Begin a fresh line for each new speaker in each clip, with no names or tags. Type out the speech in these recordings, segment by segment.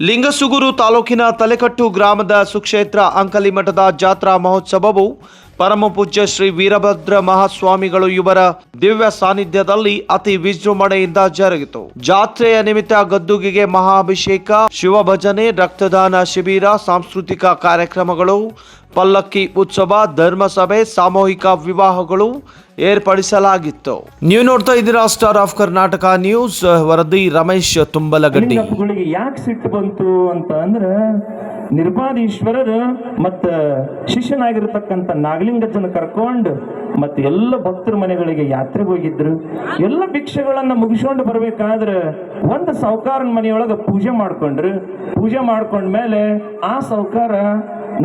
ಲಿಂಗಸುಗೂರು ತಾಲೂಕಿನ ತಲೆಕಟ್ಟು ಗ್ರಾಮದ ಸುಕ್ಷೇತ್ರ ಅಂಕಲಿಮಠದ ಜಾತ್ರಾ ಮಹೋತ್ಸವವು ಪರಮಪೂಜ್ಯ ಶ್ರೀ ವೀರಭದ್ರ ಮಹಾಸ್ವಾಮಿಗಳು ಇವರ ದಿವ್ಯ ಸಾನ್ನಿಧ್ಯದಲ್ಲಿ ಅತಿ ವಿಜೃಂಭಣೆಯಿಂದ ಜರುಗಿತು. ಜಾತ್ರೆಯ ನಿಮಿತ್ತ ಗದ್ದುಗೆಗೆ ಮಹಾಭಿಷೇಕ, ಶಿವಭಜನೆ, ರಕ್ತದಾನ ಶಿಬಿರ, ಸಾಂಸ್ಕೃತಿಕ ಕಾರ್ಯಕ್ರಮಗಳು, ಪಲ್ಲಕ್ಕಿ ಉತ್ಸವ, ಧರ್ಮಸಭೆ, ಸಾಮೂಹಿಕ ವಿವಾಹಗಳು ಏರ್ಪಡಿಸಲಾಗಿತ್ತು. ನೀವು ನೋಡ್ತಾ ಇದ್ದೀರಾ ಸ್ಟಾರ್ ಆಫ್ ಕರ್ನಾಟಕ ನ್ಯೂಸ್ ವರದಿ ರಮೇಶ್ ತುಂಬಲಗಡ್ಡಿ.
ಯಾಕೆ ಸಿಟ್ಟು ಬಂತು ಅಂತ ಅಂದ್ರೆ ನಿರ್ಪಾದೀಶ್ವರರು ಮತ್ತ ಶಿಷ್ಯನಾಗಿರ್ತಕ್ಕಂಥ ನಾಗಲಿಂಗಜ್ಜನ ಕರ್ಕೊಂಡು ಮತ್ತೆ ಎಲ್ಲ ಭಕ್ತರ ಮನೆಗಳಿಗೆ ಯಾತ್ರೆಗೆ ಹೋಗಿದ್ರು. ಎಲ್ಲ ಭಿಕ್ಷೆಗಳನ್ನು ಮುಗಿಸ್ಕೊಂಡು ಬರ್ಬೇಕಾದ್ರೆ ಒಂದು ಸಾವುಕಾರನ ಮನೆಯೊಳಗೆ ಪೂಜೆ ಮಾಡ್ಕೊಂಡ್ರು. ಪೂಜೆ ಮಾಡ್ಕೊಂಡ್ಮೇಲೆ ಆ ಸಾವುಕಾರ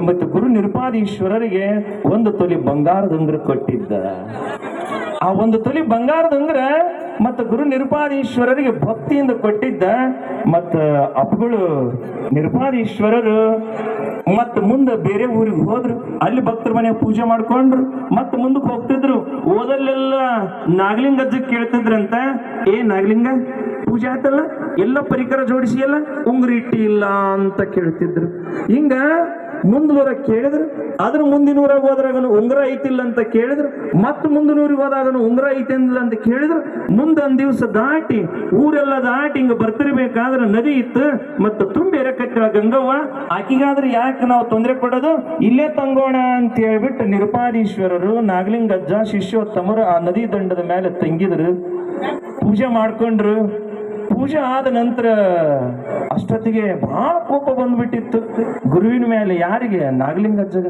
ಮತ್ತೆ ಗುರು ನಿರ್ಪಾದೀಶ್ವರರಿಗೆ ಒಂದು ತೊಲಿ ಬಂಗಾರದ ಉಂಗುರ ಕೊಟ್ಟಿದ್ದ. ಆ ಒಂದು ತೊಲಿ ಬಂಗಾರದ ಉಂಗುರ ಮತ್ತು ಗುರು ನಿರುಪಾದೀಶ್ವರರಿಗೆ ಭಕ್ತಿಯಿಂದ ಕೊಟ್ಟಿದ್ದ ಮತ್ತು ಅಪ್ಪಗಳು ನಿರುಪಾದೀಶ್ವರರು ಮತ್ತು ಮುಂದೆ ಬೇರೆ ಊರಿಗೆ ಹೋದ್ರು. ಅಲ್ಲಿ ಭಕ್ತರ ಮನೆ ಪೂಜೆ ಮಾಡ್ಕೊಂಡ್ರು. ಮತ್ತೆ ಮುಂದಕ್ಕೆ ಹೋಗ್ತಿದ್ರು. ಓದಲ್ಲೆಲ್ಲ ನಾಗಲಿಂಗಜ್ಜ ಕೇಳ್ತಿದ್ರಂತ. ಏ ನಾಗಲಿಂಗ, ಪೂಜೆ ಆಯ್ತಲ್ಲ? ಎಲ್ಲ ಪರಿಕರ ಜೋಡಿಸಿ ಎಲ್ಲ ಉಂಗುರ ಇಟ್ಟಿ ಇಲ್ಲ ಅಂತ ಕೇಳ್ತಿದ್ರು. ಹಿಂಗ ಮುಂದುವರ ಕೇಳಿದ್ರು ಅದ್ರ ಮುಂದಿನೂರ ಊರಾಗ ಉಂಗುರ ಐತಿಲ್ಲ ಅಂತ ಕೇಳಿದ್ರು, ಮತ್ತೆ ಮುಂದಿನ ಹೋದಾಗ ಉಂಗುರ ಐತಿಲ್ಲ ಅಂತ ಕೇಳಿದ್ರು, ಮುಂದೊಂದ್ ದಿವ್ಸ ದಾಟಿ, ಊರೆಲ್ಲ ದಾಟಿ ಹಿಂಗ ಬರ್ತಿರ್ಬೇಕಾದ್ರೆ ನದಿ ಇತ್ತು, ಮತ್ತೆ ತುಂಬಿ ಕಟ್ಟಿಳ ಗಂಗವ್ವ, ಆಕಿಗಾದ್ರೆ ಯಾಕೆ ನಾವು ತೊಂದರೆ ಕೊಡೋದು? ಇಲ್ಲೇ ತಂಗೋಣ ಅಂತ ಹೇಳ್ಬಿಟ್ಟು ನಿರುಪಾದೀಶ್ವರರು ನಾಗಲಿಂಗಜ್ಜ, ಶಿಷ್ಯೋತ್ತಮರು ಆ ನದಿ ದಂಡದ ಮೇಲೆ ತಂಗಿದ್ರು. ಪೂಜೆ ಮಾಡ್ಕೊಂಡ್ರು. ಪೂಜೆ ಆದ ನಂತರ ಅಷ್ಟೊತ್ತಿಗೆ ಬಹಳ ಕೋಪ ಬಂದ್ಬಿಟ್ಟಿತ್ತು. ಗುರುವಿನ ಮೇಲೆ ಯಾರಿಗೆ? ನಾಗಲಿಂಗಜ್ಜಗ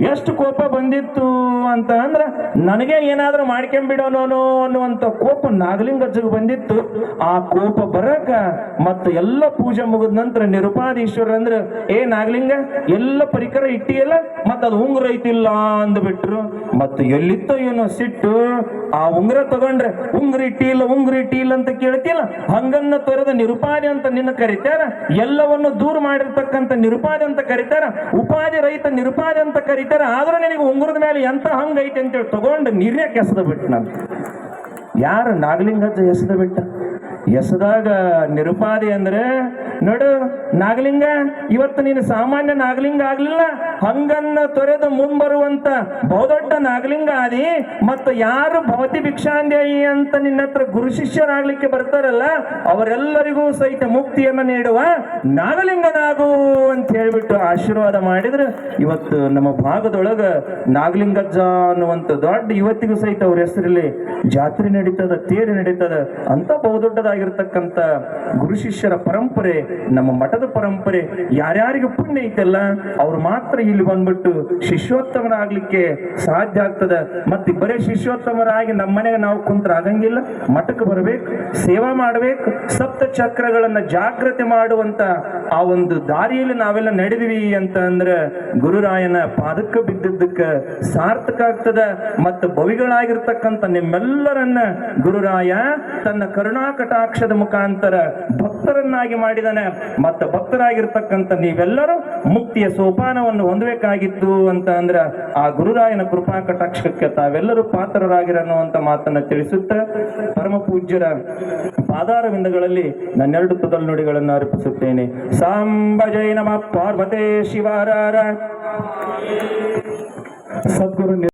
ಎಷ್ಟು ಕೋಪ ಬಂದಿತ್ತು ಅಂತ ಅಂದ್ರೆ, ನನಗೆ ಏನಾದ್ರೂ ಮಾಡ್ಕೊಂಬಿಡೋನೋ ಅನ್ನುವಂಥ ಕೋಪ ನಾಗಲಿಂಗಜ್ಜಗ ಬಂದಿತ್ತು. ಆ ಕೋಪ ಬರಕ ಮತ್ತು ಎಲ್ಲ ಪೂಜೆ ಮುಗಿದ ನಂತರ ನಿರುಪಾದೀಶ್ವರ ಅಂದ್ರೆ, ಏ ನಾಗಲಿಂಗ, ಎಲ್ಲ ಪರಿಕರ ಇಟ್ಟಿಯಲ್ಲ, ಮತ್ತೆ ಅದು ಉಂಗುರ ಐತಿಲ್ಲ ಅಂದ್ಬಿಟ್ರು. ಮತ್ತು ಎಲ್ಲಿತ್ತೋ ಏನೋ ಸಿಟ್ಟು, ಆ ಉಂಗುರ ತಗೊಂಡ್ರೆ, ಉಂಗುರ ಇಟ್ಟಿಲ್ಲ ಉಂಗುರ ಇಟ್ಟಿಲ್ಲ ಅಂತ ಕೇಳ್ತಿಲ್ಲ ಹಂಗನ್ನ ತೊರೆದ ನಿರುಪಾದಿ ಅಂತ ನಿನ್ನ ಕರಿತಾರ? ಎಲ್ಲವನ್ನು ದೂರ ಮಾಡಿರ್ತಕ್ಕಂಥ ನಿರುಪಾದಿ ಅಂತ ಕರಿತಾರ? ಉಪಾಧಿ ರಹಿತ ನಿರುಪಾದಿ ಅಂತ ಕರಿತಾರ? ಆದ್ರೂ ನಿನಗೆ ಉಂಗುರದ ಮೇಲೆ ಎಂತ ಹಂಗೈತೆ ಅಂತೇಳಿ ತಗೊಂಡು ನಿರ್ಯಕ್ಕೆ ಎಸೆದ ಬಿಟ್ಟು ನಾನು. ಯಾರು ನಾಗಲಿಂಗಜ್ಜ ಎಸೆದ ಬಿಟ್ಟ? ಎಸದಾಗ ನಿರುಪಾದಿ ಅಂದ್ರೆ ನೋಡು, ನಾಗಲಿಂಗ, ಇವತ್ತು ನೀನು ಸಾಮಾನ್ಯ ನಾಗಲಿಂಗ ಆಗ್ಲಿಲ್ಲ. ಹಂಗನ್ನ ತೊರೆದು ಮುಂಬರುವಂತ ಬಹುದೊಡ್ಡ ನಾಗಲಿಂಗ ಆದಿ, ಮತ್ತು ಯಾರು ಭವತಿ ಭಿಕ್ಷಾಂದೇಯಿ ಅಂತ ನಿನ್ನ ಹತ್ರ ಗುರು ಶಿಷ್ಯರಾಗ್ಲಿಕ್ಕೆ ಬರ್ತಾರಲ್ಲ, ಅವರೆಲ್ಲರಿಗೂ ಸಹಿತ ಮುಕ್ತಿಯನ್ನ ನೀಡುವ ನಾಗಲಿಂಗನಾಗು ಅಂತ ಆಶೀರ್ವಾದ ಮಾಡಿದ್ರೆ ಇವತ್ತು ನಮ್ಮ ಭಾಗದೊಳಗ ನಾಗಲಿಂಗಜ್ಜ ಅನ್ನುವಂಥ ದೊಡ್ಡ ಇವತ್ತಿಗೂ ಸಹಿತ ಅವ್ರ ಹೆಸರಲ್ಲಿ ಜಾತ್ರೆ ನಡೀತದ, ತೇರು ನಡೀತದ, ಅಂತ ಬಹುದೊಡ್ಡದಾಗಿರ್ತಕ್ಕಂಥ ಗುರು ಶಿಷ್ಯರ ಪರಂಪರೆ, ನಮ್ಮ ಮಠದ ಪರಂಪರೆ ಯಾರ್ಯಾರಿಗೆ ಪುಣ್ಯ ಐತಲ್ಲ, ಅವ್ರು ಮಾತ್ರ ಇಲ್ಲಿ ಬಂದ್ಬಿಟ್ಟು ಶಿಷ್ಯೋತ್ತಮರಾಗ್ಲಿಕ್ಕೆ ಸಾಧ್ಯ ಆಗ್ತದ. ಮತ್ತೆ ಬರೇ ಶಿಷ್ಯೋತ್ತಮರಾಗಿ ನಮ್ಮ ಮನೆಗೆ ನಾವು ಕುಂತ್ರ ಆಗಂಗಿಲ್ಲ. ಮಠಕ್ಕೆ ಬರಬೇಕು, ಸೇವಾ ಮಾಡಬೇಕು ಸಪ್ತ ಚಕ್ರಗಳನ್ನ ಜಾಗ್ರತೆ ಮಾಡುವಂತ ಆ ಒಂದು ದಾರಿಯಲ್ಲಿ ನಾವೆಲ್ಲ ನಡೆದ್ವಿ ಅಂತ ಅಂದ್ರೆ ಗುರುರಾಯನ ಪಾದಕ್ಕೆ ಬಿದ್ದಿದ್ದಕ್ಕ ಸಾರ್ಥಕ ಆಗ್ತದ ಮತ್ತು ಭವಿಗಳಾಗಿರ್ತಕ್ಕಂಥ ನಿಮ್ಮೆಲ್ಲರನ್ನ ಗುರುರಾಯ ತನ್ನ ಕರುಣಾ ಕಟಾಕ್ಷದ ಮುಖಾಂತರ ಭಕ್ತರನ್ನಾಗಿ ಮಾಡಿದಾನೆ. ಮತ್ತು ಭಕ್ತರಾಗಿರ್ತಕ್ಕಂಥ ನೀವೆಲ್ಲರೂ ಮುಕ್ತಿಯ ಸೋಪಾನವನ್ನು ಹೊಂದಬೇಕಾಗಿತ್ತು ಅಂತ ಅಂದ್ರ ಆ ಗುರುರಾಯನ ಕೃಪಾ ಕಟಾಕ್ಷಕ್ಕೆ ತಾವೆಲ್ಲರೂ ಪಾತ್ರರಾಗಿರ ಅನ್ನುವಂತ ಮಾತನ್ನ ತಿಳಿಸುತ್ತ ಪರಮ ಪೂಜ್ಯರ ಪಾದಾರವಿಂದಗಳಲ್ಲಿ ನನ್ನೆರಡು ತುದಲ್ ನುಡಿಗಳನ್ನು ಅರ್ಪಿಸುತ್ತೇನೆ. ಸಾಂಬ ಜೈ ನಮ ಪಾರ್ವತೇ ಶಿವಾರ ಸದ್ಗುರು